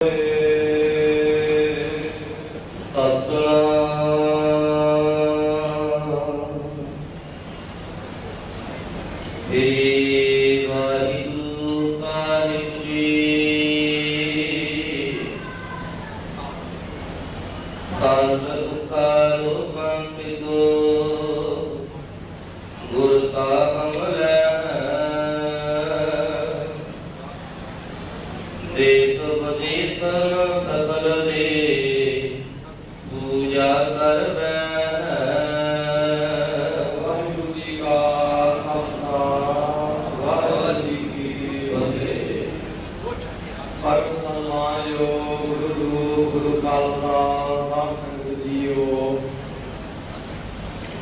ਸਤਨਾਮ ਖਾਲਸਾ ਸੰਗਤ ਜੀਓ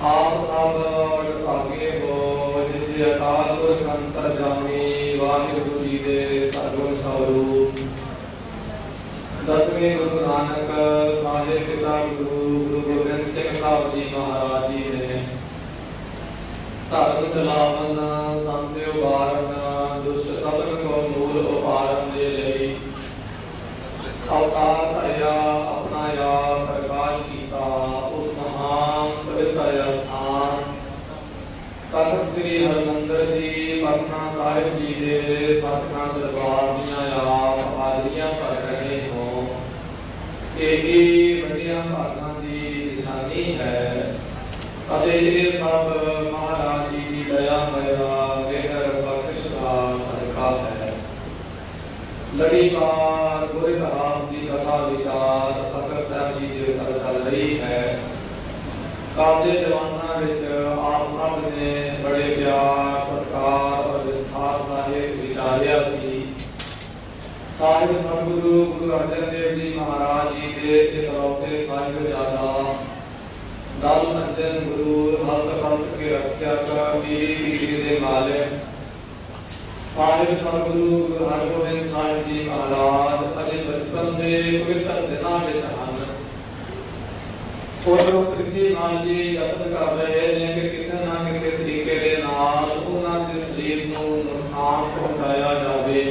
ਆਪ ਸਭ ਵਡਭਾਗੇ ਹੋ ਜਿਸ ਅਕਾਲ ਪੁਰਖ ਅੰਤਰਜਾਮੀ ਵਾਹਿਗੁਰੂ ਜੀ ਦੇ ਸਰਵ ਸਵਰੂਪ ਦਸਵੇਂ ਗੁਰੂ ਨਾਨਕ ਸਾਹਿਬ ਪਿਤਾ ਗੁਰੂ ਗੁਰੂ ਗੋਬਿੰਦ ਸਿੰਘ ਸਾਹਿਬ ਜੀ ਮਹਾਰਾਜ ਜੀ ਨੇ ਧਰਮ ਚਲਾਵਨ ਸੰਤਿ ਉਬਾਰਨ ਦੁਸ਼ਟ ਸਤਨ ਕੋ ਮੂਲ ਉਪਾਰਨ ਦੇ ਲਈ ਅਵਤਾਰ ਧਰਿਆ ਆਪਣਾ ਆਪ ਪ੍ਰਕਾਸ਼ ਕੀਤਾ ਉਸ ਮਹਾਨ ਪਵਿੱਤਰ ਸਥਾਨ ਤਖਤ ਸ੍ਰੀ ਹਰਿਮੰਦਰ ਜੀ ਪਟਨਾ ਸਾਹਿਬ ਜੀ ਦੇ ਸਤਿਗੁਰਾਂ ਦਰਬਾਰ ਦੀਆਂ ਆਪ ਹਾਜ਼ਰੀਆਂ ਭਰ ਰਹੇ ਹੋ। ਇਹ ਵੱਡੀਆਂ ਭਾਗਾਂ ਦੀ ਨਿਸ਼ਾਨੀ ਹੈ? ਅਤੇ ਇਹ ਸਭ ਮਹਾਰਾਜ ਜੀ ਦੀ ਦਇਆ ਦਇਆ ਮਿਹਰ ਬਖਸ਼ ਦਾ ਸਦਕਾ ਹੈ। ਲੜੀਵਾਰ ਗੁਰੂ ਘਰਾਂ ਦੀ ਕਥਾ ਵਿਚਾਰ ਸਤਿਗੁਰ ਸਾਹਿਬ ਜੀ ਦੇ ਉੱਪਰ ਚੱਲ ਰਹੀ ਹੈ। ਕਾਬਲੇ ਜਵਾਨਾਂ ਵਿੱਚ ਆਪ ਸਭ ਨੇ ਬੜੇ ਪਿਆਰ ਸਤਿਕਾਰ ਔਰ ਵਿਸਥਾਰ ਸਾਹਿਬ ਵਿਚਾਰਿਆ ਸੀ ਸਾਹਿਬ ਸਤਿਗੁਰੂ, ਗੁਰੂ ਅਰਜਨ ਦੇਵ ਜੀ ਮਹਾਰਾਜ ਜੀ ਦੇ ਇਕਲੌਤੇ ਸਾਹਿਬ ਜ਼ਿਆਦਾ ਦਲ ਅੰਜਨ ਗੁਰੂ ਹਲਤ ਹਲਤ ਕੇ ਰੱਖਿਆ ਕਰ ਮੇਰੀ ਪੀੜੀ ਦੇ ਮਾਲਕ। ਸਾਹਿਬ ਸਤਿਗੁਰੂ, ਗੁਰੂ ਹਰਗੋਬਿੰਦ ਸਾਹਿਬ ਜੀ ਮਹਾਰਾਜ, ਅਜੇ ਬਚਪਨ ਦੇ ਪਵਿੱਤਰ ਦਿਨਾਂ ਵਿੱਚ ਹਨ। ਉਹ ਪ੍ਰਤੀ ਨਾਲ ਜੀ ਯਤਨ ਕਰ ਰਹੇ ਨੇ ਕਿ ਕਿਸੇ ਨਾ ਕਿਸੇ ਤਰੀਕੇ ਦੇ ਨਾਲ ਉਹਨਾਂ ਦੇ ਸਰੀਰ ਨੂੰ ਨੁਕਸਾਨ ਪਹੁੰਚਾਇਆ ਜਾਵੇ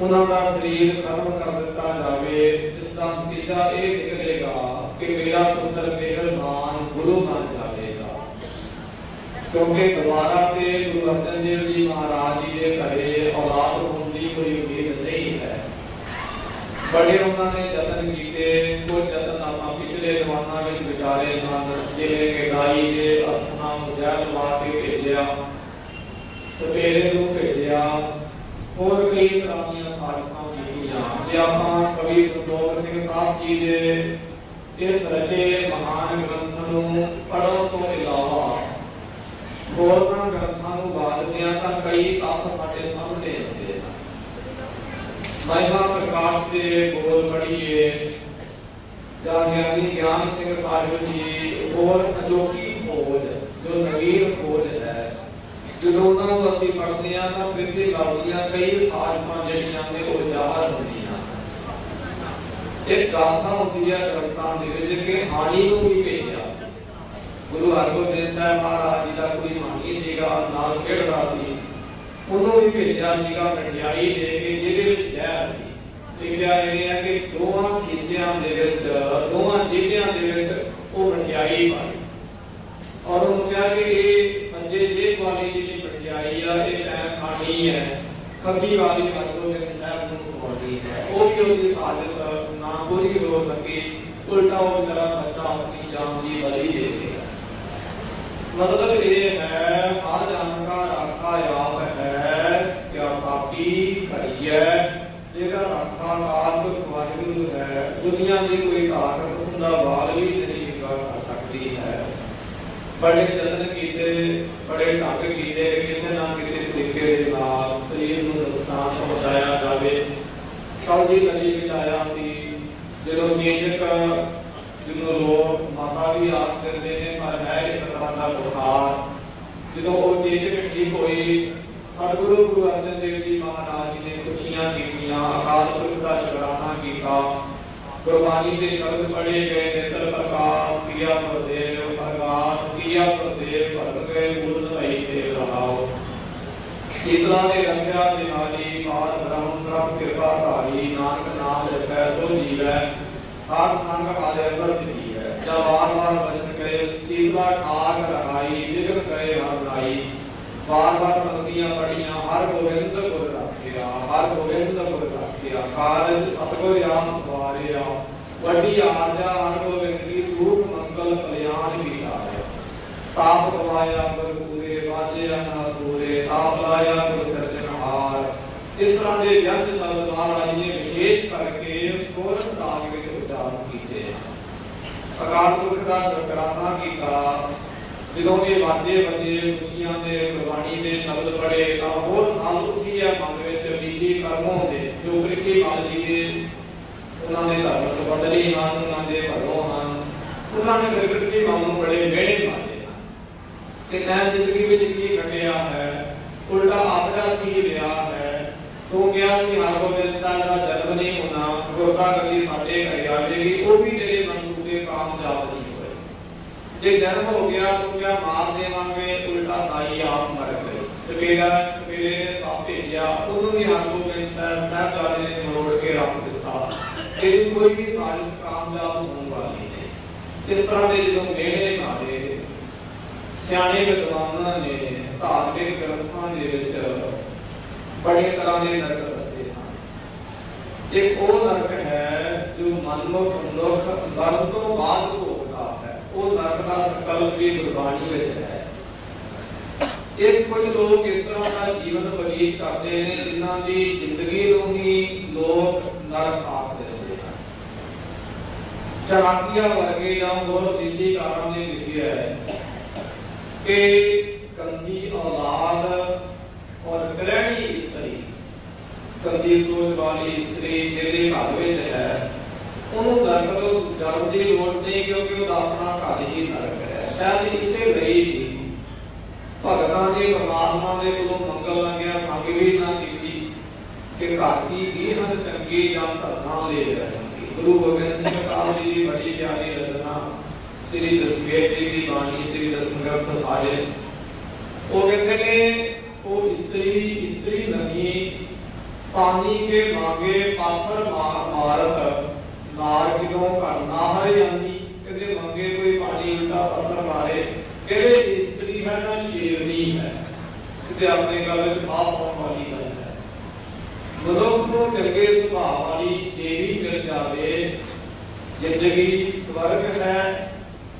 ਉਹਨਾਂ ਦਾ ਸਰੀਰ ਖਤਮ ਕਰ ਦਿੱਤਾ ਜਾਵੇ, ਜਿਸ ਦਾ ਨਤੀਜਾ ਇਹ ਨਿਕਲੇਗਾ ਕਿ ਮੇਰਾ ਪੁੱਤਰ ਮਿਹਰਬਾਨ ਗੁਰੂ ਬਣ ਜਾਵੇਗਾ। ਕਿਉਂਕਿ ਦੁਆਰਾ ਤੇ ਗੁਰੂ ਅਰਜਨ ਦੇਵ ਜੀ ਮਹਾਰਾਜ ਜੀ ਦੇ ਘਰੇ ਔਲਾਦ ਹੋਣ ਦੀ ਕੋਈ ਉਮੀਦ ਨਹੀਂ ਹੈ। ਬੜੇ ਉਹਨਾਂ ਨੇ ਯਤਨ ਕੀਤੇ, ਕੁਝ ਯਤਨ ਆਪਾਂ ਪਿਛਲੇ ਜ਼ਮਾਨਾ ਵਿੱਚ ਵਿਚਾਰੇ ਸਨ, ਜਿਵੇਂ ਕਿ ਗਾਈ ਦੇ ਅਸਥਾਨਾਂ ਨੂੰ ਜਲ ਲਾ ਕੇ ਭੇਜਿਆ, ਸਵੇਰੇ ਨੂੰ ਭੇਜਿਆ, ਹੋਰ ਕਈ ਤਰ੍ਹਾਂ ਦੀਆਂ ਸਾਜ਼ਿਸ਼ਾਂ ਕੀਤੀਆਂ ਜੇ ਆਪਾਂ ਕਵੀ ਸੰਤੋਖ ਸਿੰਘ ਸਾਹਿਬ ਜੀ ਦੇ ਇਸ ਰਚੇ ਮਹਾਨ ਗ੍ਰੰਥ ਨੂੰ ਪੜ੍ਹਨ ਤੋਂ ਇਲਾਵਾ ਹੋਰਨਾਂ ਗ੍ਰੰਥਾਂ ਨੂੰ ਬਾਦਦੇ ਆ ਤਾਂ ਕਈ ਤੱਥ ਸਾਡੇ ਸਾਹਮਣੇ ਆਉਂਦੇ ਹਨ। ਮਹਿਮਾ ਪ੍ਰਕਾਸ਼ ਦੇ ਬੋਲ ਪੜੀਏ ਜਾਂ ਗਿਆਨੀ ਗਿਆਨ ਸਿੰਘ ਸਾਹਿਬ ਜੀ ਹੋਰ ਅਜੋਕੀ ਖੋਜ, ਜੋ ਨਵੀਨ ਖੋਜ ਹੈ। ਜਦੋਂ ਉਹਨਾਂ ਨੂੰ ਅਸੀਂ ਪੜ੍ਹਦੇ ਆ ਤਾਂ ਫਿਰ ਤੇ ਲੱਗਦੀਆਂ ਕਈ ਸਾਜ਼ਿਸ਼ਾਂ ਜਿਹੜੀਆਂ ਨੇ ਉਹ ਜ਼ਾਹਰ ਹੁੰਦੀਆਂ ਇੱਕ ਗਾਥਾ ਹੁੰਦੀ ਹੈ ਗ੍ਰੰਥਾਂ ਦੇ ਵਿੱਚ ਕਿ ਹਾਣੀ ਨੂੰ ਵੀ ਭੇਜਿਆ। ਗੁਰੂ ਹਰਗੋਬਿੰਦ ਸਾਹਿਬ ਮਹਾਰਾਜ ਜੀ ਦਾ ਕੋਈ ਮਾਨੀ ਸੀਗਾ, ਨਾਲ ਖੇਡਦਾ ਸੀ। ਉਹਨੂੰ ਵੀ ਭੇਜਿਆ ਸੀਗਾ ਮਠਿਆਈ ਦੇ ਕੇ, ਜਿਹਦੇ ਵਿੱਚ ਜ਼ਹਿਰ ਸੀ। ਲਿਖਿਆ ਇਹ ਹੈ ਕਿ ਦੋਹਾਂ ਹਿੱਸਿਆਂ ਦੇ ਵਿੱਚ ਦੋਹਾਂ ਜੀਵਿਆਂ ਦੇ ਵਿੱਚ ਉਹ ਮਠਿਆਈ ਪਾਈ ਔਰ ਉਹ ਕਿਹਾ ਕਿ ਇਹ ਸੱਜੇ ਜੇਬ ਵਾਲੀ ਜਿਹੜੀ ਮਠਿਆਈ ਆ, ਇਹ ਟਾਈਮ ਖਾਣੀ ਹੈ। ਖੱਬੀ ਵਾਲੀ ਹਰਗੋਬਿੰਦ ਸਾਹਿਬ ਨੂੰ ਖਵਾਉਣੀ ਹੈ। ਉਹ ਵੀ ਉਹਦੀ ਸਾਜ਼ਿਸ਼, ਨਾ ਪੂਰੀ ਹੋ ਸਕੀ ਉਲਟਾ ਉਹ ਜਰਾ ਬੱਚਾ ਆਪਣੀ ਜਾਨ ਦੀ ਬਲੀ ਦੇ ਗਿਆ ਮਤਲਬ ਇਹ ਹੈ, ਹਰ ਜਨ ਕਾ ਰਾਖਾ ਆਪ ਹੈ, ਕਿਆ ਪਾਪੀ ਘੜੀਐ ਜਿਹੜਾ ਰਾਖਾ ਆਪ ਵਾਹਿਗੁਰੂ ਹੈ, ਦੁਨੀਆ ਦੀ ਕੋਈ ਤਾਕਤ ਹੁੰਦਾ ਵਾਲ ਵੀ ਨਹੀਂ ਕਰ ਸਕਦੀ ਹੈ। ਬੜੇ ਯਤਨ ਕੀਤੇ, ਬੜੇ ਢੰਗ ਕੀਤੇ, ਕਿਸੇ ਨਾ ਕਿਸੇ ਤਰੀਕੇ ਦੇ ਨਾਲ ਸਰੀਰ ਨੂੰ ਨੁਕਸਾਨ ਪਹੁੰਚਾਇਆ ਜਾਵੇ ਕੌਜੀ ਨਦੀ ਵਿੱਚ ਆਇਆ ਸੀ ਜਦੋਂ ਚੇਜਕ ਜਿਹਨੂੰ ਲੋਕ ਮਾਤਾ ਵੀ ਆਖ ਦਿੰਦੇ ਨੇ ਪਰ ਹੈ ਇੱਕ ਤਰ੍ਹਾਂ ਦਾ ਬੁਖਾਰ। ਜਦੋਂ ਉਹ ਚੇਚਕ ਠੀਕ ਹੋਈ, ਸਤਿਗੁਰੂ ਗੁਰੂ ਅਰਜਨ ਦੇਵ ਜੀ ਮਹਾਰਾਜ ਜੀ ਨੇ ਖੁਸ਼ੀਆਂ ਕੀਤੀਆਂ, ਅਕਾਲ ਪੁਰਖ ਦਾ ਸ਼ੁਕਰਾਨਾ ਕੀਤਾ। ਗੁਰਬਾਣੀ ਦੇ ਸ਼ਬਦ ਪੜ੍ਹੇ ਗਏ, ਨਿਸਤਰ ਪ੍ਰਕਾਸ਼ ਕੀਆ ਪ੍ਰਦੇਵ ਪ੍ਰਕਾਸ਼ ਕੀਆ ਪ੍ਰਦੇਵ ਭਗਤ ਗਏ ਮੂਲ ਭਈ ਸੇ ਰਹਾਓ। ਸ਼ੀਤਲਾ ਦੇ ਰੰਗਿਆ ਬਿਹਾਰੀ ਮਾਰ ਬ੍ਰਹਮ ਪ੍ਰਭ ਕਿਰਪਾ ਧਾਰੀ, ਨਾਨਕ ਨਾਮ ਸਰੀਰ ਹੈ ਸਾਧ ਸੰਗ ਆਦੇ ਅੰਦਰ ਜੀ ਹੈ ਜਾਂ ਵਾਰ ਵਾਰ ਬਚਨ ਕਰੇ ਸੀਲਾ ਖਾਗ ਰਹਾਈ, ਜਿਗਰ ਕਰੇ ਹਰ ਰਾਈ ਵਾਰ ਵਾਰ ਮੰਗੀਆਂ ਪੜੀਆਂ ਹਰ ਗੋਬਿੰਦ ਗੁਰ ਰਾਖਿਆ, ਹਰ ਗੋਬਿੰਦ ਗੁਰ ਰਾਖਿਆ। ਕਾਰਜ ਸਤਗੁਰ ਰਾਮ ਸਵਾਰਿਆ। ਵੱਡੀ ਆਰਜਾ ਹਰ ਗੋਬਿੰਦ ਕੀ ਸੂਖ ਮੰਗਲ, ਕਲਿਆਣ ਵਿਚਾਰਿਆ ਤਾਪ ਗਵਾਇਆ ਗੁਰ ਪੂਰੇ ਵਾਜਿਆ ਨਾ ਪੂਰੇ ਤਾਪ ਲਾਇਆ ਗੁਰ ਸਿਰਜਣਹਾਰ ਇਸ ਤਰ੍ਹਾਂ ਦੇ ਜੰਤ ਸ਼ਬਦ ਨੇ ਵਿਸ਼ੇਸ਼ ਕਰਕੇ ਸੋਰਠ ਰਾਗ ਵਿੱਚ ਉਚਾਰਨ ਕੀਤੇ। ਅਕਾਲ ਪੁਰਖ ਦਾ ਸ਼ੁਕਰਾਨਾ ਕੀਤਾ। ਜਦੋਂ ਇਹ ਵਾਜੇ ਵੱਜੇ ਖੁਸ਼ੀਆਂ ਦੇ ਗੁਰਬਾਣੀ ਦੇ ਸ਼ਬਦ ਪੜੇ ਤਾਂ ਹੋਰ ਸਾਲ ਉੱਠੀ ਮਨ ਵਿੱਚ ਬੀਜੀ ਕਰਮੋਂ ਦੇ, ਜੋ ਕ੍ਰਿਤੀ ਮਨ ਜੀ ਉਹਨਾਂ ਦੇ ਧਰਮ ਸੰਬੰਧੀ ਹਨ, ਉਹਨਾਂ ਦੇ ਭਗੋ ਹਨ। ਉਹਨਾਂ ਨੇ ਪ੍ਰਕਿਰਤੀ ਮਨ ਨੂੰ ਬੜੇ ਮਿਹਣੇ ਮਾਰੇ ਹਨ। ਮੈਂ ਜ਼ਿੰਦਗੀ ਵਿੱਚ ਕੀ ਘਟਿਆ ਹੈ? ਉਲਟਾ ਆਪਦਾ ਕੀ ਰਿਹਾ ਹੈ? ਤੂੰ ਗਿਆ ਕਿ ਹਰ ਦਾ ਜਨਮ ਨਹੀਂ ਹੋਣਾ ਗੁਰਤਾ ਗੱਲੀ ਸਾਡੇ ਘਰੇ ਆ ਜਾਏਗੀ, ਉਹ ਵੀ ਤੇਰੇ ਮਨਸੂਬੇ ਕਾਮਯਾਬ ਨਹੀਂ ਹੋਏ। ਜੇ ਜਨਮ ਹੋ ਗਿਆ ਤੂੰ ਮਾਰ ਦੇਵਾਂਗੇ, ਉਲਟਾ ਤਾਈ ਆਪ ਮਰ ਗਏ। ਸਵੇਰਾ ਸਵੇਰੇ ਨੇ ਸਾਹ ਭੇਜਿਆ, ਉਹਨੂੰ ਵੀ ਹਰ ਗੋਬਿੰਦ ਸਾਹਿਬ ਸਾਹਿਬ ਨੇ ਮਰੋੜ ਕੇ ਰੱਖ ਦਿੱਤਾ। ਤੇਰੀ ਕੋਈ ਵੀ ਸਾਜ਼ਿਸ਼ ਕਾਮਯਾਬ ਹੋਣ ਵਾਲੀ ਨਹੀਂ। ਇਸ ਤਰ੍ਹਾਂ ਦੇ ਜਦੋਂ ਮਿਹਣੇ ਮਾਰੇ, ਸਿਆਣੇ ਵਿਦਵਾਨਾਂ ਨੇ ਧਾਰਮਿਕ ਗ੍ਰੰਥਾਂ ਦੇ ਵਿੱਚ ਬੜੇ ਤਰ੍ਹਾਂ ਦੇ ਨਰਕ ਦੱਸੇ ਹਨ। ਇੱਕ ਉਹ ਨਰਕ ਹੈ ਜੋ ਮਨਮੁਖ, ਮਨੁੱਖ, ਮਰਨ ਤੋਂ ਬਾਅਦ ਭੋਗਦਾ ਹੈ। ਉਹ ਨਰਕ ਦਾ ਸੰਕਲਪ ਵੀ ਗੁਰਬਾਣੀ ਵਿੱਚ ਹੈ। ਇੱਕ ਕੁਝ ਲੋਕ ਇਸ ਤਰ੍ਹਾਂ ਦਾ ਜੀਵਨ ਬਤੀਤ ਕਰਦੇ ਨੇ ਜਿਨ੍ਹਾਂ ਦੀ ਜ਼ਿੰਦਗੀ ਨੂੰ ਹੀ ਲੋਕ ਨਰਕ ਆਖ ਦਿੰਦੇ ਚੜਾਕੀਆਂ ਵਰਗੇ ਜਾਂ ਹੋਰ ਦਿੱਲੀਕਾਰਾਂ ਨੇ ਲਿਖਿਆ ਹੈ ਕਿ ਕੰਦੀ ਔਲਾਦ ਔਰ ਗ੍ਰਹਿਣੀ ਇਸਤਰੀ ਕੰਦੀ ਸੋਚ ਵਾਲੀ ਇਸਤਰੀ ਜਿਹਦੇ ਘਰ ਵਿੱਚ ਹੈ। ਉਹਨੂੰ ਨਰਕ ਤੋਂ ਜਨਮ ਦੀ ਲੋੜ ਨਹੀਂ ਕਿਉਂਕਿ ਉਹਦਾ ਆਪਣਾ ਘਰ ਹੀ ਨਰਕ ਹੈ। ਸ਼ਾਇਦ ਇਸੇ ਲਈ ਹੀ ਭਗਤਾਂ ਦੇ ਪਰਮਾਤਮਾ ਦੇ ਕੋਲੋਂ ਮੰਗਲ ਲੰਗਿਆ ਸੰਗ ਵੀ ਨਾ ਕੀਤੀ ਕਿ ਘਰ ਦੀ ਵੀ ਹਨ ਚੰਗੀ ਜਾਂ ਧਰਨਾ ਲੈ ਰਹੀ ਗੁਰੂ ਗੋਬਿੰਦ ਸਿੰਘ ਸਾਹਿਬ ਜੀ ਦੀ ਬੜੀ ਪਿਆਰੀ ਰਚਨਾ ਸ੍ਰੀ ਦਸਵੇਰ ਜੀ ਦੀ ਬਾਣੀ, ਸ੍ਰੀ ਦਸਮ ਗ੍ਰੰਥ ਸਾਰੇ ਉਹ ਕਹਿੰਦੇ ਨੇ, ਉਹ ਇਸਤਰੀ ਇਸਤਰੀ ਨਹੀਂ ਪਾਣੀ ਕੇ ਮਾਗੇ ਪਾਥਰ ਮਾਰ ਮਾਰਤ ਨਾਰ ਕਿਦੋਂ ਘਰ ਹਰੇ ਆਂਦੀ ਕਹਿੰਦੇ ਮੰਗੇ ਕੋਈ ਪਾਣੀ ਉਲਟਾ ਪੱਥਰ ਮਾਰੇ ਕਹਿੰਦੇ ਇਸਤਰੀ ਹੈ ਨਾ ਸ਼ੇਰਨੀ ਹੈ, ਕਿਤੇ ਆਪਣੇ ਗੱਲ ਵਿੱਚ ਪਾਪ ਪਾਉਣ ਵਾਲੀ ਗੱਲ ਹੈ। ਮਨੁੱਖ ਨੂੰ ਚੰਗੇ ਸੁਭਾਅ ਵਾਲੀ ਦੇਵੀ ਮਿਲ ਜਾਵੇ, ਜ਼ਿੰਦਗੀ ਸਵਰਗ ਹੈ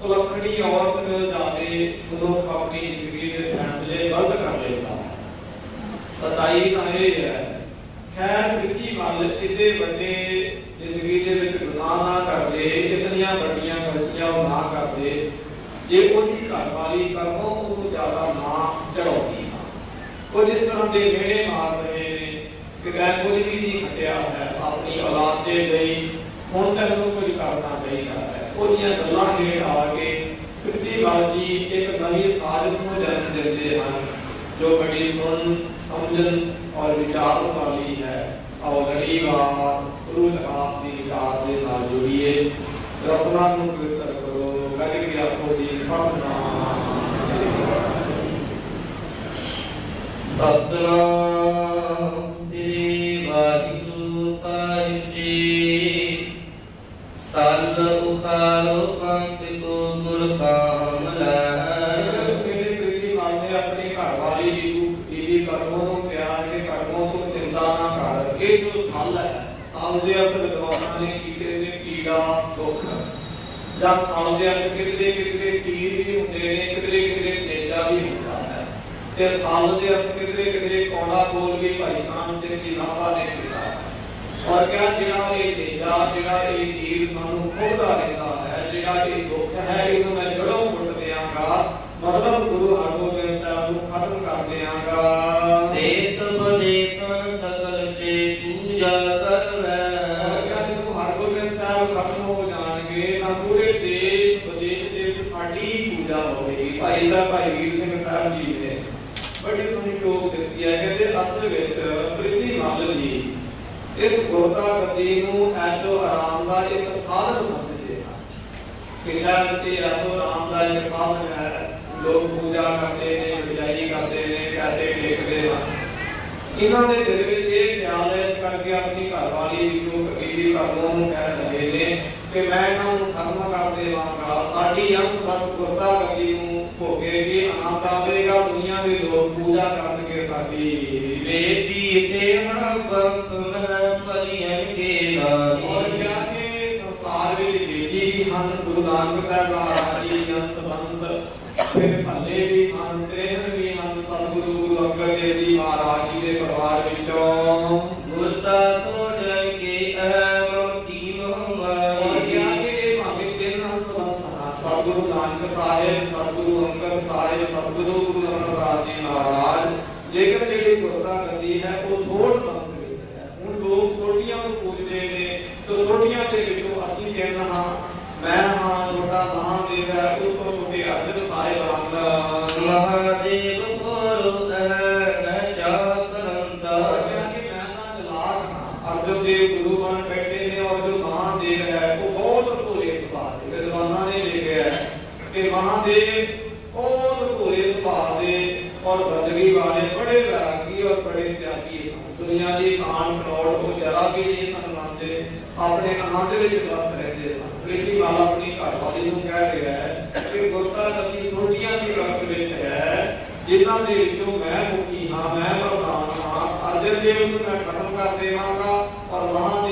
ਕੁਲਖੜੀ ਔਰਤ ਮਿਲ ਜਾਵੇ, ਮਨੁੱਖ ਆਪਣੀ ਜ਼ਿੰਦਗੀ ਦੇ ਫੈਸਲੇ ਗਲਤ ਕਰ ਲੈਂਦਾ। ਸਤਾਈ ਤਾਂ ਇਹ ਹੈ ਖੈਰ ਪ੍ਰਿਥੀ ਵੱਲ ਇੱਡੇ ਵੱਡੇ ਜ਼ਿੰਦਗੀ ਦੇ ਵਿੱਚ ਗੁਨਾਹ ਨਾ ਕਰਦੇ ਇਤਨੀਆਂ ਵੱਡੀਆਂ ਗਲਤੀਆਂ ਉਹ ਨਾ ਕਰਦੇ, ਜੇ ਉਹਦੀ ਘਰ ਕਰਮੋਂ ਉਹਨੂੰ ਜ਼ਿਆਦਾ ਨਾ ਚੜਾਉਂਦੀ ਉਹ ਜਿਸ ਤਰ੍ਹਾਂ ਦੇ ਮਿਹਣੇ ਮਾਰ ਰਹੇ ਨੇ, ਕਿ ਮੈਂ ਕੁਝ ਵੀ ਖਟਿਆ ਹੈ ਆਪਣੀ ਔਲਾਦ ਦੇ ਲਈ ਹੁਣ ਤੈਨੂੰ ਕੁਝ ਕਰਨਾ ਚਾਹੀਦਾ ਹੈ ਉਹਦੀਆਂ ਗੱਲਾਂ ਹੇਠ ਆ ਕੇ ਪ੍ਰਿਥੀ ਵੱਲ ਇੱਕ ਨਵੀਂ ਸਾਜ਼ਿਸ਼ ਨੂੰ ਜਨਮ ਦਿੰਦੇ ਹਨ, ਜੋ ਬੜੀ ਸੁਣ ਸਮਝਣ ਔਰ ਵਿਚਾਰਨ ਵਾਲੀ ਹੈ ਆਓ ਲੜੀਵਾਰ ਗੁਰੂ ਆਪ ਦੀ ਵਿਚਾਰ ਦੇ ਨਾਲ ਜੁੜੀਏ ਰਸਨਾ ਨੂੰ ਪਵਿੱਤਰ ਕਰੋ ਕਦੇ ਵੀ ਆਪੋ ਦੀ ਸਤਨਾਮ ਸਤਨਾਮ ਇਸ ਗੁਰਤਾ ਗੱਦੀ ਨੂੰ ਐਸ਼ੋ ਆਰਾਮ ਦਾ ਇੱਕ ਸਾਧਨ ਸਮਝਦੇ ਹਨ। ਕਿ ਸ਼ਾਇਦ ਤੇ ਐਸ਼ੋ ਆਰਾਮ ਦਾ ਇੱਕ ਸਾਧਨ ਹੈ। ਲੋਕ ਪੂਜਾ ਕਰਦੇ ਨੇ ਵਿਜਾਈ ਕਰਦੇ ਨੇ, ਪੈਸੇ ਟੇਕਦੇ ਹਨ। ਇਹਨਾਂ ਦੇ ਦਿਲ ਵਿੱਚ ਇਹ ਖਿਆਲ ਹੈ ਇਸ ਕਰਕੇ ਆਪਣੀ ਘਰ ਵਾਲੀ ਨੂੰ ਕਬੀਲੀ ਕਰਨੋਂ ਕਹਿ ਸਕੇ ਨੇ ਕਿ ਮੈਂ ਇਹਨਾਂ ਨੂੰ ਖਤਮ ਕਰ ਦੇਵਾਂਗਾ ਸਾਡੀ ਅੰਸ ਬਸ ਗੁਰਤਾ ਗੱਦੀ ਨੂੰ ਭੋਗੇਗੀ ਆਨੰਦ ਆਵੇਗਾ ਦੁਨੀਆ ਦੇ ਲੋਕ ਪੂਜਾ ਕਰਨਗੇ ਸਾਡੀ ਵੇਦੀ ਤੇ ਹਣ ਬਖਸ਼ ਮੈਂ ਭਲੀਆਂ ਕੇ ਔਰ ਨਾਰੀ ਕਿਹਾ ਸੰਸਾਰ ਵਿੱਚ ਬੇਟੀ ਹਨ ਗੁਰੂ ਨਾਨਕ ਸਾਹਿਬ ਮਹਾਰਾਜ ਅੰਸ ਬੰਸ ਫਿਰ ਭੱਲੇ ਵੀ ਹਨ ਤ੍ਰੇਹਨ ਵੀ ਹਨ, ਸਤਿਗੁਰੂ ਗੁਰੂ ਅੰਗਦ ਦੇਵ ਜੀ ਮਹਾਰਾਜ ਕਿ ਮਹਾਦੇਵ ਬਹੁਤ ਭੋਲੇ ਸੁਭਾਅ ਦੇ ਔਰ ਬੰਦਗੀ ਵਾਲੇ ਬੜੇ ਵੈਰਾਗੀ ਔਰ ਬੜੇ ਤਿਆਗੀ ਸਨ। ਦੁਨੀਆ ਦੀ ਖਾਨ ਕਰੋੜ ਉਹ ਜਰਾ ਵੀ ਨਹੀਂ ਸਨ ਮੰਨਦੇ, ਆਪਣੇ ਵਿੱਚ ਵਿਅਸਤ ਰਹਿੰਦੇ ਸਨ। ਪ੍ਰੀਤੀ ਵਾਲਾ ਆਪਣੀ ਘਰਵਾਲੀ ਨੂੰ ਕਹਿ ਰਿਹਾ ਹੈ ਕਿ ਗੁਰਤਾ ਕਦੀ ਛੋਟੀਆਂ ਦੀ ਰਸ ਵਿੱਚ ਹੈ, ਜਿਨ੍ਹਾਂ ਦੇ ਵਿੱਚੋਂ ਮੈਂ ਮੁਖੀ ਹਾਂ, ਮੈਂ ਪ੍ਰਧਾਨ ਹਾਂ। ਅਰਜਨ ਦੇਵ ਨੂੰ ਮੈਂ ਖਤਮ ਕਰ ਦੇਵਾਂਗਾ ਔਰ ਮਹਾਦੇਵ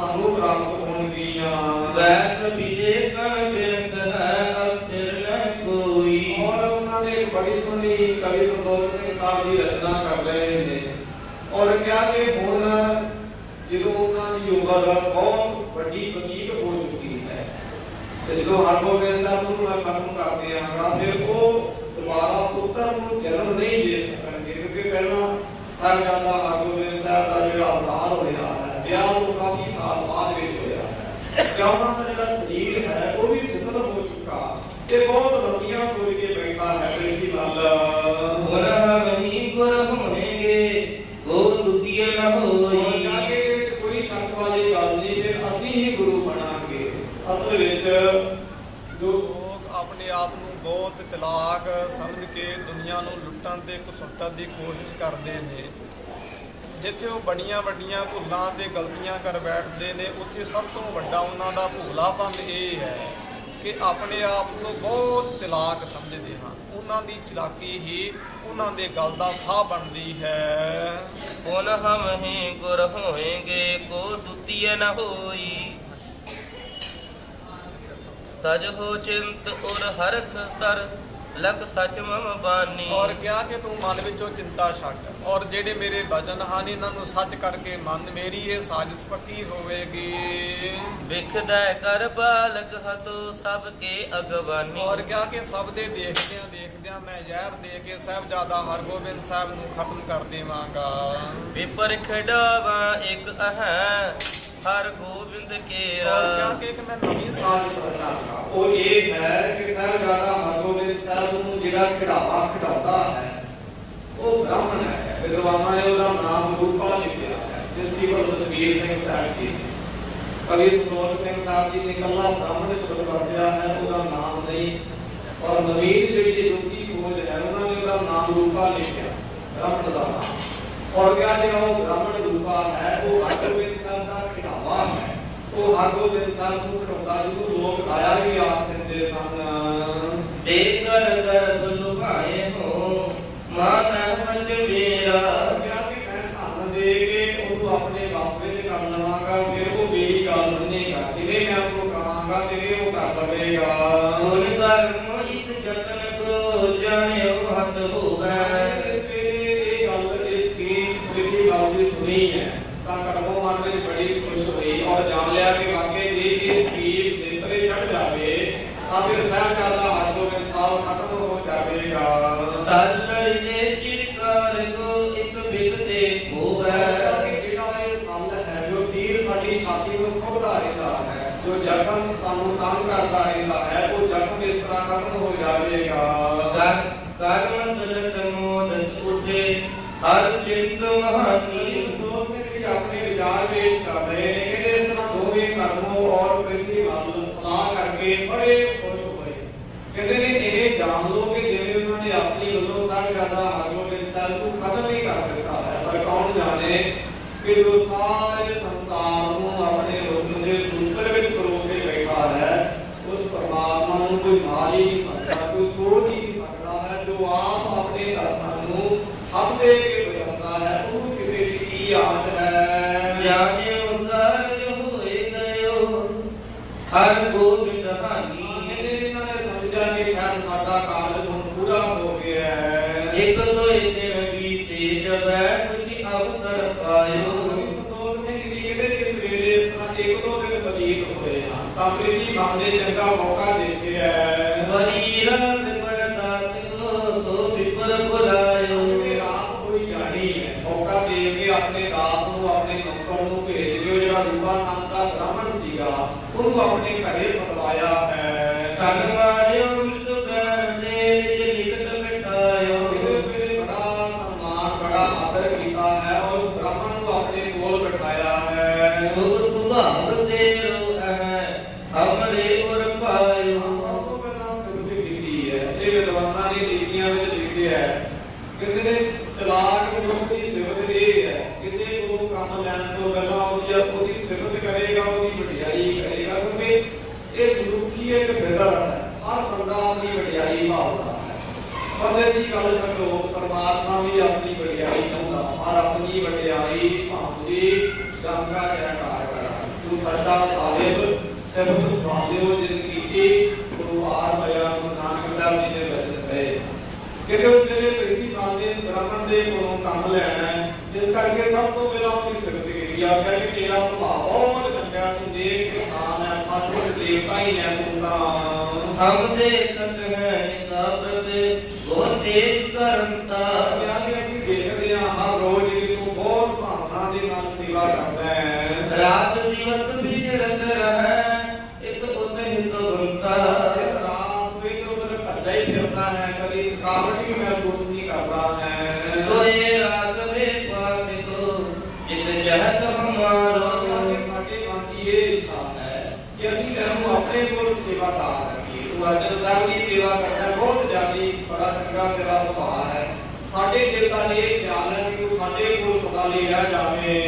ਸਾਨੂੰ ਪ੍ਰਾਪਤ ਹੋਣਗੀਆਂ ਵੈਸ ਵਿਜੇ ਕਣ ਹੈ ਅਸਥਿਰ ਨ ਕੋਈ ਔਰ ਉਹਨਾਂ ਨੇ ਬੜੀ ਸੋਹਣੀ ਕਵੀ ਸੰਤੋਖ ਸਿੰਘ ਸਾਹਿਬ ਜੀ ਰਚਨਾ ਕਰ ਰਹੇ ਨੇ ਔਰ ਕਿਹਾ ਕਿ ਹੁਣ ਜਦੋਂ ਉਹਨਾਂ ਦੀ ਉਮਰ ਬਹੁਤ ਵੱਡੀ ਬਤੀਤ ਹੋ ਚੁੱਕੀ ਹੈ ਤੇ ਜਦੋਂ ਹਰਗੋਬਿੰਦ ਸਾਹਿਬ ਨੂੰ ਖਤਮ ਕਰ ਦਿਆਂਗਾ ਫਿਰ ਉਹ ਦੁਬਾਰਾ ਪੁੱਤਰ ਨੂੰ ਜਨਮ ਨਹੀਂ ਦੇ ਸਕਣਗੇ ਕਿਉਂਕਿ ਪਹਿਲਾਂ ਸਾਹਿਬਜ਼ਾਦਾ ਹਰਗੋਬਿੰਦ ਸਾਹਿਬ ਦਾ ਜਿਹੜਾ ਅਵਤਾਰ ਹੋਇਆ ਹੈ ਵਿਆਹ ਤੋਂ ਕਾਫੀ ਸਾਲ ਬਾਅਦ ਵਿੱਚ ਹੋਇਆ ਉਹਨਾਂ ਦਾ ਜਿਹੜਾ ਸਰੀਰ ਹੈ ਉਹ ਵੀ ਸਿੱਧਲ ਹੋ ਚੁੱਕਾ। ਤੇ ਬਹੁਤ ਲੰਬੀਆਂ ਸੋਚ ਕੇ ਬੈਠਾ ਹੈ ਗੁਰ ਹੋਣਗੇ ਨ ਹੋਈ। ਕੋਈ ਵਾਲੀ ਗੱਲ ਨਹੀਂ ਫਿਰ ਅਸੀਂ ਹੀ ਗੁਰੂ ਬਣਾਂਗੇ। ਅਸਲ ਵਿੱਚ ਜੋ ਲੋਕ ਆਪਣੇ ਆਪ ਨੂੰ ਬਹੁਤ ਚਲਾਕ ਸਮਝ ਕੇ ਦੁਨੀਆ ਨੂੰ ਲੁੱਟਣ ਤੇ ਘਸੁੱਟਣ ਦੀ ਕੋਸ਼ਿਸ਼ ਕਰਦੇ ਨੇ ਜਿੱਥੇ ਉਹ ਬੜੀਆਂ ਵੱਡੀਆਂ ਭੁੱਲਾਂ ਤੇ ਗਲਤੀਆਂ ਕਰ ਬੈਠਦੇ ਨੇ, ਉੱਥੇ ਸਭ ਤੋਂ ਵੱਡਾ ਉਹਨਾਂ ਦਾ ਭੋਲਾਪਨ ਇਹ ਹੈ ਕਿ ਆਪਣੇ ਆਪ ਨੂੰ ਬਹੁਤ ਚਲਾਕ ਸਮਝਦੇ ਹਨ ਉਹਨਾਂ ਦੀ ਚਲਾਕੀ ਹੀ ਉਹਨਾਂ ਦੇ ਗਲ ਦਾ ਫਾਹ ਬਣਦੀ ਹੈ। ਗੁਣ ਹਮਹਿ ਗੁਰ ਹੋਏਗੇ, ਕੋ ਦੁਤੀਏ ਨ ਹੋਈ। ਤਜ ਹੋ ਚਿੰਤ ਉਰ ਹਰਖ ਕਰ ਲਖ ਸਚ ਮਮ ਬਾਨੀ। ਔਰ ਕਿਹਾ ਕਿ ਤੂੰ ਮਨ ਵਿੱਚੋਂ ਚਿੰਤਾ ਛੱਡ। ਔਰ ਜਿਹੜੇ ਮੇਰੇ ਵਚਨ ਹਨ ਇਹਨਾਂ ਨੂੰ ਸੱਚ ਕਰਕੇ ਮੰਨ ਮੇਰੀ ਇਹ ਸਾਜ਼ਿਸ਼ ਪੱਕੀ ਹੋਵੇਗੀ। ਵਿਖਦਾ ਕਰ ਬਾਲਕ ਹਤੋ ਸਭ ਕੇ ਅਗਵਾਨੀ। ਔਰ ਕਿਹਾ ਕਿ ਸਭ ਦੇ ਦੇਖਦਿਆਂ ਦੇਖਦਿਆਂ ਮੈਂ ਜ਼ਹਿਰ ਦੇ ਕੇ ਸਾਹਿਬਜ਼ਾਦਾ ਹਰਗੋਬਿੰਦ ਸਾਹਿਬ ਨੂੰ ਖਤਮ ਕਰ ਦੇਵਾਂਗਾ। ਵਿਪਰ ਖਡਾਵਾ ਇੱਕ ਅਹੈ। ਹਰ ਗੋਬਿੰਦ ਕੇਰਾ ਕਿਹਾ ਕਿ ਇੱਕ ਮੈਂ ਨਵੀਂ ਸਾਜ਼ਿਸ਼ ਰਚਾਂਗਾ ਉਹ ਇਹ ਹੈ ਕਿ ਸਾਹਿਬਜ਼ਾਦਾ ਹਰਗੋਬਿੰਦ ਸਾਹਿਬ ਨੂੰ ਜਿਹੜਾ ਖਿਡਾਵਾ ਖਿਡਾਉਂਦਾ ਹੈ ਉਹ ਬ੍ਰਾਹਮਣ ਹੈ। ਵਿਦਵਾਨਾਂ ਨੇ ਉਹਦਾ ਨਾਮ ਰੂਪਾ ਲਿਖਿਆ ਹੈ ਜਿਸ ਦੀ ਵਸਤਵੀਰ ਸਿੰਘ ਸਾਹਿਬ ਜੀ ਕਵੀ ਸੁਨੋਦ ਸਿੰਘ ਸਾਹਿਬ ਜੀ ਨੇ ਕੱਲਾ ਬ੍ਰਾਹਮਣ ਸ਼ਬਦ ਵਰਤਿਆ ਹੈ ਉਹਦਾ ਨਾਮ ਨਹੀਂ। ਔਰ ਨਵੀਨ ਜਿਹੜੀ ਲੋਕੀ ਖੋਜ ਹੈ ਉਹਨਾਂ ਨੇ ਉਹਦਾ ਨਾਮ ਰੂਪਾ ਲਿਖਿਆ ਬ੍ਰਾਹਮਣ ਦਾ ਨਾਮ। ਔਰ ਕਿਹਾ ਜਿਹੜਾ ਉਹ ਬ੍ਰਾਹਮਣ ਰੂਪਾ ਹੈ ਉਹ ਹਰਗੋਬਿੰਦ ਸਾਹਿਬ ਦਾ ਖਿਡਾਵਾ ਹੈ ਉਹ ਹਰਗੋਬਿੰਦ ਸਾਹਿਬ ਨੂੰ ਖਿਡਾਉਂਦਾ ਜਿਹਨੂੰ ਲੋਕ ਆਇਆ ਵੀ ਆਖ ਦਿੰਦੇ ਸਨ। ਤੇ ਕਰ ਕਰ ਲੁਕਾਏ ਹੋ ਮਾਨ ਪੰਜ ਮੇਰਾ ਵਿਚਾਰ ਪੇਸ਼ ਕਰ ਰਹੇ ਨੇ ਕਹਿੰਦੇ ਇਸ ਦੋਵੇਂ ਕਰਮੋ ਔਰ ਪ੍ਰਿਥਵੀ ਵੱਲ ਸਲਾਹ ਕਰਕੇ ਬੜੇ ਖੁਸ਼ ਹੋਏ। ਕਹਿੰਦੇ ਨੇ ਇਹ ਜਾਣ ਲੋ ਕਿ ਜਿਵੇਂ ਉਹਨਾਂ ਨੇ ਆਪਣੀ ਵੱਲੋਂ ਸਭ ਜ਼ਿਆਦਾ ਹਰਗੋਬਿੰਦ ਸਾਹਿਬ ਨੂੰ ਖਤਮ ਹੀ ਕਰ ਦਿੱਤਾ ਹੈ। ਪਰ ਕੌਣ ਜਾਣੇ ਕਿ ਜੋ ਸਾਰੇ ਸੰਸਾਰ ਨੂੰ ਆਪਣੇ ਹੁਕਮ ਦੇ ਸੂਤਰ ਵਿੱਚ ਪਰੋ ਕੇ ਬੈਠਾ ਹੈ ਉਸ ਪਰਮਾਤਮਾ ਨੂੰ ਕੋਈ ਮਾਰ ਹੀ ਨਹੀਂ ਸਕਦਾ ਕੋਈ ਸੋਚ ਹੀ ਨਹੀਂ ਸਕਦਾ ਹੈ ਜੋ ਆਪ ਆਪਣੇ ਦਾਸਾਂ ਨੂੰ ਹੱਥ ਦੇ ਕੇ ਬਚਾਉਂਦਾ ਹੈ ਉਹ ਕਿਸੇ ਦੀ ਕੀ ਆਚ ਹੈ ਜਾਣਿਓ ਕਾਰਜ ਹੋਏ ਗਇਓ ਹਰ ਗੋਬਿੰਦ ਹਾਨੀ ਕਹਿੰਦੇ ਨੇ ਇਹਨਾਂ ਨੇ ਸਮਝਿਆ ਕਿ ਸ਼ਾਇਦ ਸਾਡਾ ਕਾਰਜ ਹੁਣ ਪੂਰਾ ਹੋ ਗਿਆ ਹੈ ਇਕ ਤੋਏ ਦਿਨ ਬੀਤੇ ਜਬੈ ਕੁਛ ਅਵਸਰ ਪਾਇਓ ਸੰਤੋਖ ਸਿੰਘ ਜੀ ਕਹਿੰਦੇ ਕਿ ਸਵੇਰੇ ਇਸ ਤਰ੍ਹਾਂ ਇੱਕ ਦਿਨ ਬਤੀਤ ਹੋਏ ਹਨ ਤਾਂ ਪ੍ਰੀਤੀ ਮਾਨ ਨੇ ਚੰਗਾ ਮੌਕਾ ਦੇਖਿਆ ਹੈ ਬਰੀ ਰਾਤ ਪੜਤਾ ਕੋ ਤੋ ਵਿਪਰ ਬੁਲਾਇਓ ਕਹਿੰਦੇ ਰਾਤ ਕੋਈ ਜਾਣੀ ਹੈ ਮੌਕਾ ਦੇ ਕੇ ਆਪਣੇ ਦਾਸ ਨੂੰ ਆਪਣੇ ਨੌਕਰ ਨੂੰ ਭੇਜ ਦਿਓ ਜਿਹੜਾ ਰੂਪਾ ਨਾਮ ਦਾ ਬ੍ਰਾਹਮਣ ਸੀਗਾ ਉਹਨੂੰ ਆਪਣੇ ਘਰੇ ਸਤਵਾਇਆ ਹੈ ਸਨ ਮਾਰਿਓ ਵਿਸ਼ੂ ਗਨ ਦੇ ਵਿੱਚ ਲਿਖਤ ਮਿਟਾਇਓ ਇਹਦੇ ਸਵੇਰੇ ਬੜਾ ਸਨਮਾਨ ਬੜਾ ਆਦਰ ਕੀਤਾ ਹੈ ਉਸ ਬ੍ਰਾਹਮਣ ਨੂੰ ਆਪਣੇ ਕੋਲ ਬਿਠਾਇਆ ਹੈ ਸੁਭ ਸੁਭਾਵ ਤੇ ਰੋ ਹੈ ਹਮਰੇ ਉਰ ਪਾਇਓ ਸਭ ਤੋਂ ਪਹਿਲਾਂ ਸਿਰਫ ਕੀਤੀ ਹੈ ਇਹ ਵਿਦਵਾਨਾਂ ਨੇ ਨੀਤੀਆਂ ਵਿੱਚ ਲਿਖਿਆ ਹੈ ਕਹਿੰਦੇ ਨੇ ਚਲਾਕ ਮਨੁੱਖ ਦੀ ਸਿਫਤ ਇਹ ਹੈ ਕਿਸੇ ਕੋਲੋਂ ਕੰਮ ਲੈਣ ਤੋਂ ਪਹਿਲਾਂ ਉਹਦੀ ਉਹਦੀ ਸਿਫਤ ਕਰੇਗਾ ਉਹਦੀ ਵਡਿਆਈ ਕਰੇਗਾ ਕਿਉਂਕਿ ਇਹ ਮਨੁੱਖੀ ਇੱਕ ਫਿਤਰਤ ਹੈ। ਹਰ ਬੰਦਾ ਆਪਣੀ ਵਡਿਆਈ ਭਾਲਦਾ ਹੈ। ਬੰਦੇ ਦੀ ਗੱਲ ਛੱਡੋ, ਪਰਮਾਤਮਾ ਵੀ ਆਪਣੀ ਵਡਿਆਈ ਚਾਹੁੰਦਾ। ਪਰ ਆਪਣੀ ਵਡਿਆਈ ਭਾਉਂਦੀ ਗੰਗਾ ਜੈਕਾਰ ਕਰਾ ਤੂੰ ਸੱਚਾ ਸਾਹਿਬ ਸਿਰਫ ਸੁਭਾਲਿਓ ਜ਼ਿੰਦਗੀ ਦੀ। ਗੁਰੂਵਾਰ ਹੋਇਆ ਗੁਰੂ ਨਾਨਕ ਸਾਹਿਬ ਜੀ ਦੇ ਬਚਨ ਪਏ। ਕਿਉਂਕਿ ਉਸ ਵੇਲੇ ਪ੍ਰੀਤੀ ਮੰਨਦੇ ਬ੍ਰਾਹਮਣ ਦੇ ਕੋਲੋਂ ਕੰਮ ਲੈਣਾ ਹੈ, ਜਿਸ ਕਰਕੇ ਸਭ ਤੋਂ ਪਹਿਲਾਂ ਉਹਦੀ ਸਿਫਤ ਕੀਤੀ ਆ ਕਿ ਤੇਰਾ ਸੁਭਾਅ ਬਹੁਤ ਚੰਗਾ ਤੂੰ ਦੇਖ ਕਿਸਾਨ ਹੈ ਸਤਿਗੁਰ ਦੇਵਤਾ ਹੀ ਹੈ ਤੂੰ ਤਾਂ ਹਮ ਦੇਖਤ ਹੈ ਨਿਕਾਬਤ ਬਹੁਤ ਤੇਜ ਕਰਮਤਾ ਕਿਹਾ ਕਿ ਅਸੀਂ ਦੇਖਦੇ ਹਾਂ ਹਰ ਰੋਜ਼ ਕਿ ਤੂੰ ਬਹੁਤ ਭਾਵਨਾ ਦੇ ਨਾਲ ਸੇਵਾ ਕਰਦਾ ਹੈ ਰਾਤ ਦਿਵਸ ਵਿਚਰਤ ਰਹੈ ਇਕ ਉਤ ਹਿਤ ਗੁੰਤਾ ਦਿਨ ਰਾਤ ਨੂੰ ਇੱਧਰ ਉੱਧਰ ਭੱਜਦਾ ਹੀ ਫਿਰਦਾ ਹੈ, ਕਦੀ ਥਕਾਵਟ ਵੀ ਮਹਿਸੂਸ ਨਹੀਂ ਕਰਦਾ ਹੈ ਤੋਏ ਰਾਤ ਵੇ ਪਾਸ ਕੋ ਜਿਤ ਚਾਹਤ ਹਮਾਰੋ ਕਿ ਸਾਡੇ ਮਨ ਦੀ ਇਹ ਇੱਛਾ ਹੈ ਕਿ ਅਸੀਂ ਤੈਨੂੰ ਆਪਣੇ ਕੋਲ ਸੇਵਾਦਾਰ ਰੱਖੀਏ ਤੂੰ ਅਰਜਨ ਸਾਹਿਬ ਦੀ ਸੇਵਾ ਕਰਦਾ ਹੈ, ਬਹੁਤ ਜ਼ਿਆਦੀ ਬੜਾ ਚੰਗਾ ਤੇਰਾ ਸੁਭਾਅ ਹੈ ਸਾਡੇ ਦਿਲ ਦਾ ਇਹ ਹੈ ਕਿ ਤੂੰ ਸਾਡੇ ਕੋਲ ਸਦਾ ਲਈ ਰਹਿ ਜਾਵੇਂ।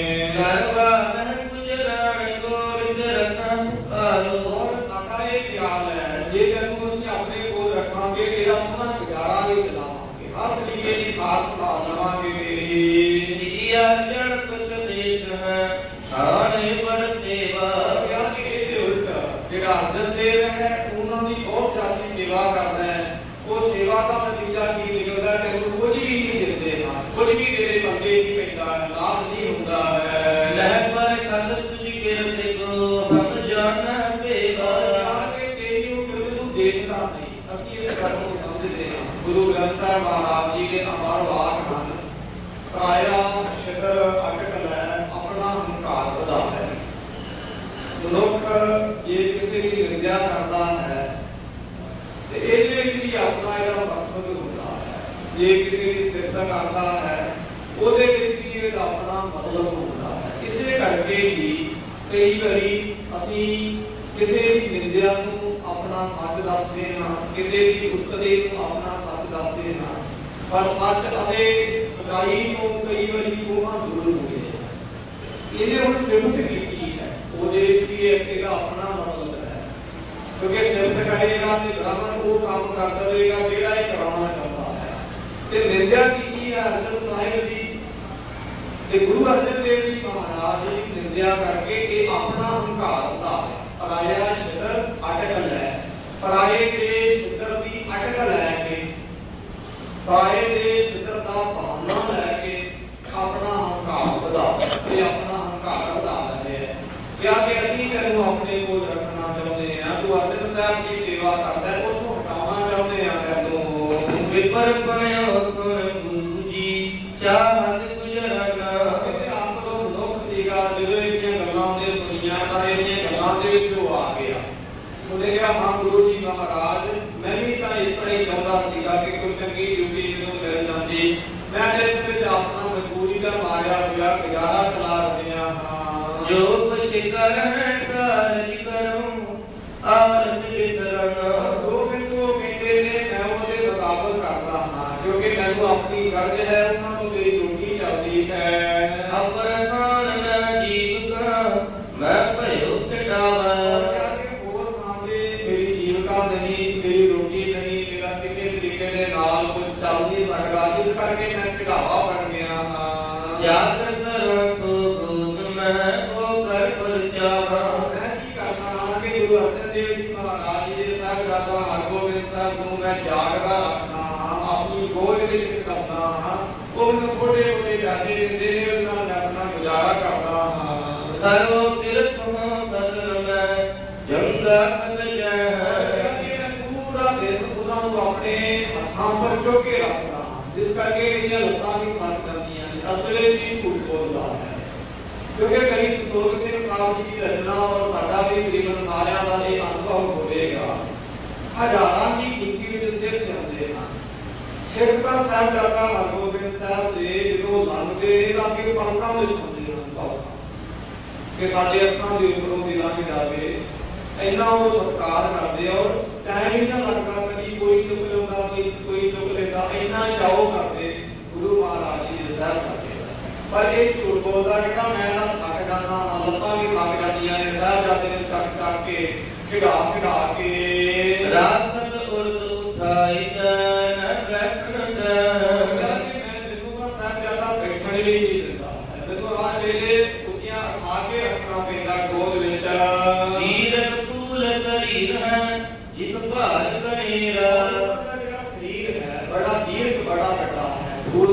ਮਨ ਗੁਜਰਾਣ ਕੋ ਰਿਤ ਰਖਾਂ ਔਰ ਸਾਡਾ ਇਹ ਖਿਆਲ ਹੈ ਜੇ ਤੈਨੂੰ ਅਸੀਂ ਆਪਣੇ ਕੋਲ ਰੱਖਾਂਗੇ ਤੇਰਾ ਸੋਹਣਾ ਗੁਜ਼ਾਰਾ ਵੀ ਚਲਾਵਾਂਗੇ। ਹਰ ਤਰੀਕੇ ਦੀ ਸਾਥ ਸੰਭਾਲ ਲਵਾਂਗੇ ਤੇਰੀ। ਸ੍ਰੀ ਅਰਜਨ ਕੁਛ ਦੇਖ ਹੈ ਆਣੇ ਬੜ ਸੇਵਾ। ਕਿਹਾ ਕਿ ਇਹਦੇ ਉਲਟ ਜਿਹੜਾ ਅਰਜਨ ਦੇਵ ਹੈ ਉਹਨਾਂ ਦੀ ਬਹੁਤ ਜ਼ਿਆਦਾ ਸੇਵਾ ਕਰਦਾ ਹੈ। ਉਹ ਸੇਵਾ ਦਾ ਨਤੀਜਾ ਕੀ ਨਿਕਲਦਾ ਤੈਨੂੰ ਕੁਝ ਵੀ ਕਿਸੇ ਦੀ ਨਿੰਦਿਆ ਕਰਦਾ ਹੈ ਤੇ ਇਹਦੇ ਵਿੱਚ ਵੀ ਆਪਣਾ ਇਹਦਾ ਮਕਸਦ ਹੁੰਦਾ ਹੈ ਜੇ ਕਿਸੇ ਦੀ ਸਿਫਤ ਕਰਦਾ ਹੈ ਉਹਦੇ ਵਿੱਚ ਵੀ ਇਹਦਾ ਆਪਣਾ ਮਤਲਬ ਹੁੰਦਾ ਹੈ ਇਸੇ ਕਰਕੇ ਹੀ ਕਈ ਵਾਰੀ ਅਸੀਂ ਕਿਸੇ ਦੀ ਨਿੰਦਿਆ ਨੂੰ ਆਪਣਾ ਸੱਚ ਦੱਸਦੇ ਹਾਂ ਕਿਸੇ ਦੀ ਉਸਤਦੇ ਨੂੰ ਆਪਣਾ ਸੱਚ ਦੱਸਦੇ ਹਾਂ ਪਰ ਸੱਚ ਅਤੇ ਸਚਾਈ ਨੂੰ ਕਈ ਵਾਰੀ ਕੋਹਾਂ ਦੂਰ ਹੋ ਗਏ ਇਹਨੇ ਹੁਣ ਸਿਫਤ ਕੀਤੀ ਹੈ ਉਹਦੇ ਵਿੱਚ ਵੀ ਇਹ ਇਹਦਾ ਆਪਣਾ ਮਤਲਬ ਹੈ ਕਿਉਂਕਿ ਸਿਫਤ ਕਰੇਗਾ ਤੇ ਬ੍ਰਾਹਮਣ ਉਹ ਕੰਮ ਕਰ ਦੇਵੇਗਾ ਜਿਹੜਾ ਇਹ ਕਰਾਉਣਾ ਚਾਹੁੰਦਾ ਹੈ। ਤੇ ਨਿੰਦਿਆ ਕੀਤੀ ਹੈ ਅਰਜਨ ਸਾਹਿਬ ਦੀ ਤੇ ਗੁਰੂ ਅਰਜਨ ਦੇਵ ਜੀ ਮਹਾਰਾਜ ਦੀ ਨਿੰਦਿਆ ਕਰਕੇ ਇਹ ਆਪਣਾ ਹੰਕਾਰ ਦਾ ਪਰਾਇਆ ਸ਼ਿਦਰ ਅਟਕ ਲੈ ਪਰਾਏ ਦੇ ਸ਼ਿਦਰ ਦੀ ਅਟਕ ਲੈ ਕੇ ਪਰਾਏ ਦੇ ਸ਼ਿਦਰ ਦਾ ਭਾਵਨਾ ਲੈ ਕੇ ਆਪਣਾ ਹੰਕਾਰ ਵਧਾ ਇਹ ਆਪਣਾ ਹੰਕਾਰ ਵਧਾ ਰਹੇ ਹੈ। ਕਿਹਾ ਕਿ ਅਸੀਂ ਤੈਨੂੰ ਆਪਣੇ ਕੋਲ ਰੱਖਣਾ ਚਾਹੁੰਦੇ ਹਾਂ ਤੂੰ ਸਾਹਿਬ ਦੀ ਸੇਵਾ ਕਰਦਾ ਹੈ ਉਹਨੂੰ ਹਟਾਉਣਾ ਚਾਹੁੰਦੇ ਹਾਂ ਤੈਨੂੰ ਵਿਪਰ ਬਣਿਓ ਸੁਣ ਪੂਜੀ ਚਾਹਤ ਗੁਜਰਨਾ। ਕਹਿੰਦੇ ਆਪ ਨੂੰ ਮਨੁੱਖ ਸੀਗਾ ਜਦੋਂ ਇਹਦੀਆਂ ਗੱਲਾਂ ਉਹਨੇ ਸੁਣੀਆਂ ਤਾਂ ਇਹਦੀਆਂ ਗੱਲਾਂ ਦੇ ਵਿੱਚ ਉਹ ਆ ਗਿਆ। ਉਹਨੇ ਕਿਹਾ ਹਾਂ ਗੁਰੂ ਜੀ ਮਹਾਰਾਜ ਮੈਂ ਵੀ ਤਾਂ ਇਸ ਤਰ੍ਹਾਂ ਹੀ ਚਾਹੁੰਦਾ ਸੀਗਾ ਕਿ ਕੋਈ ਚੰਗੀ ਡਿਊਟੀ ਜਦੋਂ ਮਿਲ ਜਾਂਦੀ ਮੈਂ ਇਸ ਵਿੱਚ ਆਪਣਾ ਮਜਬੂਰੀ ਦਾ ਮਾਰਿਆ ਹੋਇਆ ਗੁਜ਼ਾਰਾ ਚਲਾ ਰਿਹਾ ਹਾਂ। ਜੋ ਕੁਛ ਕਰਹਿ ਕਾਰਜ ਕਰੂੰ ਆਰਤ ਕਿਉਂਕਿ ਆਪਣੀ ਗਰਜ ਹੈ ਉਹਨਾਂ ਕੇ ਰੱਖਦਾ। ਜਿਸ ਕਰਕੇ ਮੇਰੀਆਂ ਲੱਤਾਂ ਵੀ ਫਟ ਜਾਂਦੀਆਂ ਨੇ। ਅਸਲ ਵਿੱਚ ਹੀ ਝੂਠ ਹੈ। ਕਿਉਂਕਿ ਕਰੀ ਸੰਤੋਖ ਸਿੰਘ ਸਾਹਿਬ ਜੀ ਦੀ ਰਚਨਾ ਔਰ ਸਾਡਾ ਵੀ ਤਕਰੀਬਨ ਸਾਰਿਆਂ ਦਾ ਇਹ ਅਨੁਭਵ ਹੋਵੇਗਾ। ਹਜ਼ਾਰਾਂ ਦੀ ਗਿਣਤੀ ਵਿੱਚ ਸਿੱਖ ਜਾਂਦੇ ਹਨ। ਸਿੱਖ ਤਾਂ ਸਾਹਿਬ ਜਾਦਾ ਹਰਗੋਬਿੰਦ ਸਾਹਿਬ ਦੇ ਜਦੋਂ ਲੰਘਦੇ ਨੇ ਤਾਂ ਕਿ ਪਲਕਾਂ ਵਿੱਚ ਹੁੰਦੇ ਹਨ। ਕਿ ਸਾਡੇ ਅੱਖਾਂ ਦੇ ਉੱਪਰੋਂ ਦੀ ਲੰਘ ਜਾਵੇ ਇੰਨਾ ਉਹ ਸਤਿਕਾਰ ਕਰਦੇ ਔਰ ਟਾਈਮ ਹੀ ਨਾ ਕਦੀ ਕੋਈ ਚੁੱਕ ਲੈਂਦਾ, ਕੋਈ ਕੋਈ ਚੁੱਕ ਲੈਂਦਾ, ਇੰਨਾ ਚਾਹੋ ਕਰਦੇ, ਗੁਰੂ ਮਹਾਰਾਜ ਜੀ ਦੇ ਸਾਹਿਬ ਕਰਦੇ ਪਰ ਇਹ ਝੂਠ ਬੋਲਦਾ ਕਿ ਮੈਂ ਨਾ ਥੱਕ ਜਾਂਦਾ ਹਾਂ ਵੀ ਥੱਕ ਜਾਂਦੀਆਂ ਨੇ ਸਾਹਿਬ ਜਾਂਦੇ ਨੇ ਚੱਕ ਚੱਕ ਕੇ ਖਿਡਾ ਖਿਡਾ ਕੇ। ਰਾਖਤ ਉਰਦ ਉਠਾਈ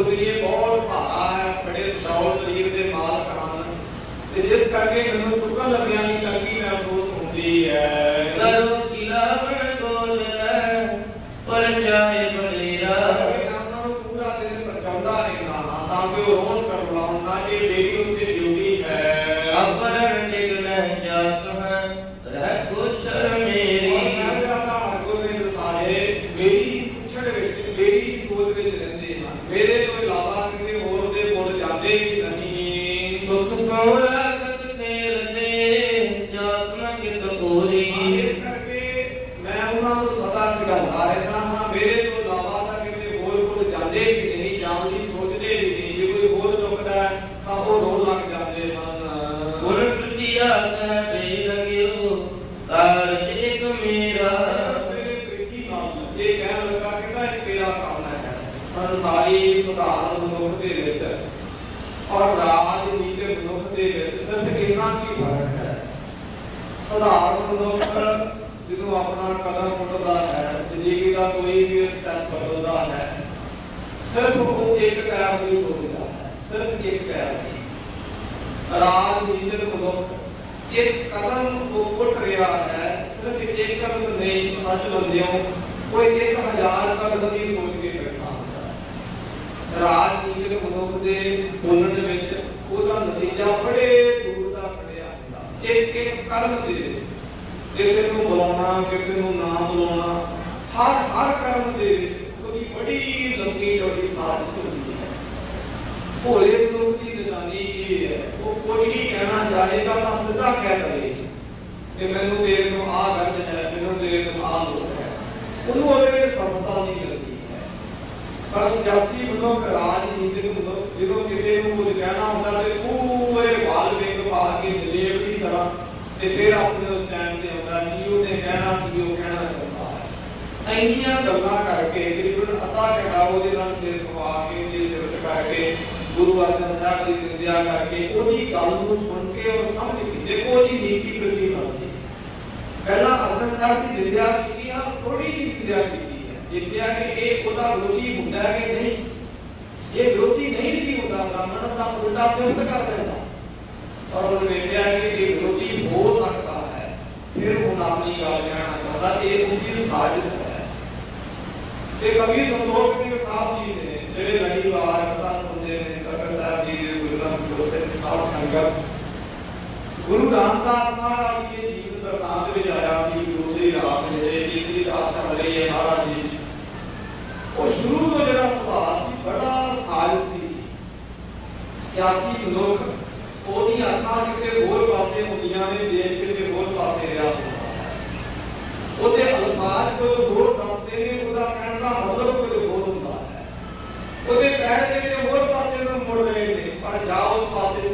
ਹੈ ਬਹੁਤ ਭਾਰਾ ਹੈ ਬੜੇ ਸਦਾਉ ਸਰੀਰ ਦੇ ਮਾਲਕ ਹਨ ਤੇ ਜਿਸ ਕਰਕੇ ਮੈਨੂੰ ਚੁੱਕਣ ਲੱਗਿਆ ਨਹੀਂ ਚੰਗੀ ਮਹਿਸੂਸ ਹੁੰਦੀ ਹੈ ਕਰੋ ਖਿਲਾਵਣ ਕੋਲ ਲੈ ਪਰ ਜਾਏ ਬਨੇਰਾ ਸੰਸਾਰੀ ਸੁਧਾਰ ਮਨੁੱਖ ਦੇ ਵਿੱਚ ਔਰ ਰਾਜਨੀਤਿਕ ਮਨੁੱਖ ਦੇ ਵਿੱਚ ਸਿਰਫ ਇੰਨਾ ਕੀ ਫ਼ਰਕ ਹੈ। ਸੁਧਾਰ ਮਨੁੱਖ ਜਦੋਂ ਆਪਣਾ ਕਦਮ ਪੁੱਟਦਾ ਹੈ ਜ਼ਿੰਦਗੀ ਦਾ ਕੋਈ ਵੀ ਸਟੈਪ ਬਦਲਦਾ ਹੈ, ਸਿਰਫ ਉਹ ਇੱਕ ਪੈਰ ਦੀ ਸੋਚਦਾ ਸਿਰਫ ਇੱਕ ਪੈਰ ਰਾਜਨੀਤਿਕ ਮਨੁੱਖ ਇੱਕ ਕਦਮ ਉਹ ਪੁੱਟ ਰਿਹਾ ਹੈ, ਸਿਰਫ ਇੱਕ ਕਦਮ ਨਹੀਂ, ਸੱਚ ਬੰਦਿਓ ਕੋਈ 1000 ਕਦਮ ਦੀ ਸੋਚ ਰਾਜਨੀਤਿਕ ਮਨੁੱਖ ਦੇ ਬੋਲਣ ਵਿੱਚ ਉਹਦਾ ਨਤੀਜਾ ਬੜੇ ਦੂਰ ਦਾ ਖੜਿਆ ਹੁੰਦਾ ਇੱਕ ਇੱਕ ਕਰਮ ਦੇ ਵਿੱਚ ਕਿਸੇ ਨੂੰ ਬੁਲਾਉਣਾ ਕਿਸੇ ਨੂੰ ਨਾ ਬੁਲਾਉਣਾ ਹਰ ਹਰ ਕਰਮ ਦੇ ਵਿੱਚ ਉਹਦੀ ਬੜੀ ਲੰਬੀ ਚੌੜੀ ਸਾਜ਼ਿਸ਼ ਹੁੰਦੀ ਹੈ। ਭੋਲੇ ਮਨੁੱਖ ਦੀ ਨਿਸ਼ਾਨੀ ਇਹ ਹੈ, ਉਹ ਕੁਝ ਵੀ ਕਹਿਣਾ ਚਾਹੇਗਾ ਤਾਂ ਸਿੱਧਾ ਕਹਿ ਦਵੇ, ਕਿ ਮੈਨੂੰ ਤੇਰੇ ਤੋਂ ਆਹ ਗਰਜ ਹੈ, ਮੈਨੂੰ ਤੇਰੇ ਤੋਂ ਆਹ ਲੋੜ ਹੈ। ਉਹਨੂੰ ਉਹਦੇ ਵਿੱਚ ਸਮਤਾ ਨਹੀਂ ਮਿਲਦੀ ਹੈ ਪਰ ਸਿਆਸੀ ਮਨੁੱਖ ਰਾਜਨੀਤਿਕ ਮਨੁੱਖ ਜਦੋਂ ਕਿਸੇ ਨੂੰ ਕੁਝ ਕਹਿਣਾ ਹੁੰਦਾ ਤੇ ਪੂਰੇ ਵਾਲ ਵੇਖ ਪਾ ਕੇ ਜਲੇਬ ਦੀ ਤਰ੍ਹਾਂ ਤੇ ਫਿਰ ਆਪਣੇ ਉਸ ਟਾਈਮ ਤੇ ਆਉਂਦਾ, ਕੀ ਉਹਨੇ ਕਹਿਣਾ, ਕੀ ਉਹ ਕਹਿਣਾ? ਚਾਹੁੰਦਾ ਹੈ ਇੰਨੀਆਂ ਗੱਲਾਂ ਕਰਕੇ ਤਕਰੀਬਨ ਅੱਧਾ ਘੰਟਾ ਉਹਦੇ ਨਾਲ ਸਿਰ ਖਵਾ ਕੇ ਉਹਦੀ ਸਿਫਤ ਕਰਕੇ ਗੁਰੂ ਅਰਜਨ ਸਾਹਿਬ ਦੀ ਨਿੰਦਿਆ ਕਰਕੇ ਉਹਦੀ ਗੱਲ ਨੂੰ ਸੁਣ ਕੇ ਔਰ ਸਮਝ ਕੇ ਦੇਖੋ ਉਹਦੀ ਨੀਤੀ ਪ੍ਰਤੀ ਬਣਦੀ। ਪਹਿਲਾਂ ਅਰਜਨ ਸਾਹਿਬ ਦੀ ਨਿੰਦਿਆ ਕੀਤੀ ਆ ਥੋੜੀ ਜਿਹੀ ਨਿੰਦਿਆ ਕੀਤੀ। ਹੈ ਦੇਖਿਆ ਕਿ ਇਹ ਉਹਦਾ ਵਿਰੋਧੀ ਹੁੰਦਾ ਹੈ ਕਿ ਨਹੀਂ ਇਹ ਵਿਰੋਧੀ ਨਹੀਂ ਸੀ ਹੁੰਦਾ ਬ੍ਰਾਹਮਣ ਦਾ ਉਲਟਾ ਸਿਫਤ ਕਰ ਦਿੰਦਾ ਔਰ ਉਹਨੇ ਵੇਖਿਆ ਕਿ ਇਹ ਵਿਰੋਧੀ ਹੋ ਸਕਦਾ ਹੈ ਫਿਰ ਉਹ ਆਪਣੀ ਗੱਲ ਕਹਿਣਾ ਚਾਹੁੰਦਾ ਇਹ ਉਹਦੀ ਸਾਜ਼ਿਸ਼ ਹੈ ਤੇ ਕਵੀ ਸੰਤੋਖ ਸਿੰਘ ਸਾਹਿਬ ਜੀ ਨੇ ਜਿਹੜੇ ਲੜੀਵਾਰ ਕਥਾ ਸੁਣਦੇ ਨੇ ਕਬਰ ਸਾਹਿਬ ਜੀ ਦੇ ਗੁਰੂ ਗ੍ਰੰਥ ਦੋਸਤ ਦੀ ਸਾਧ ਸੰਗਤ ਗੁਰੂ ਰਾਮਦਾਸ ਮਹਾਰਾਜ ਜੀ ਦੇ ਜੀਵਨ ਵਰਤਾਂਤ ਵਿੱਚ ਆਇਆ ਸੀ ਦੂਸਰੀ ਰਾਸ ਜਿਹੜੇ ਤੀਸਰੀ ਰਾਸ ਚੱਲ ਰਹੀ ਹੈ ਮਹਾਰਾਜ ਜੀ ਬੜਾ ਆਲਸੀ ਸੀ। ਸਿਆਸੀ ਮਨੁੱਖ ਉਹਦੀਆਂ ਅੱਖਾਂ ਕਿਸੇ ਹੋਰ ਪਾਸੇ ਹੁੰਦੀਆਂ ਨੇ, ਦੇਖ ਕਿਸੇ ਹੋਰ ਪਾਸੇ ਰਿਹਾ ਉਹਦੇ ਅਲਫਾਜ਼ ਕੋਈ ਹੋਰ ਦੱਸਦੇ ਨੇ, ਉਹਦਾ ਕਹਿਣ ਦਾ ਮਤਲਬ ਕੋਈ ਹੋਰ ਹੁੰਦਾ ਹੈ। ਉਹਦੇ ਪੈਰ ਕਿਸੇ ਹੋਰ ਪਾਸੇ ਨੂੰ ਮੁੜ ਰਹੇ ਨੇ, ਪਰ ਜਾ ਉਸ ਪਾਸੇ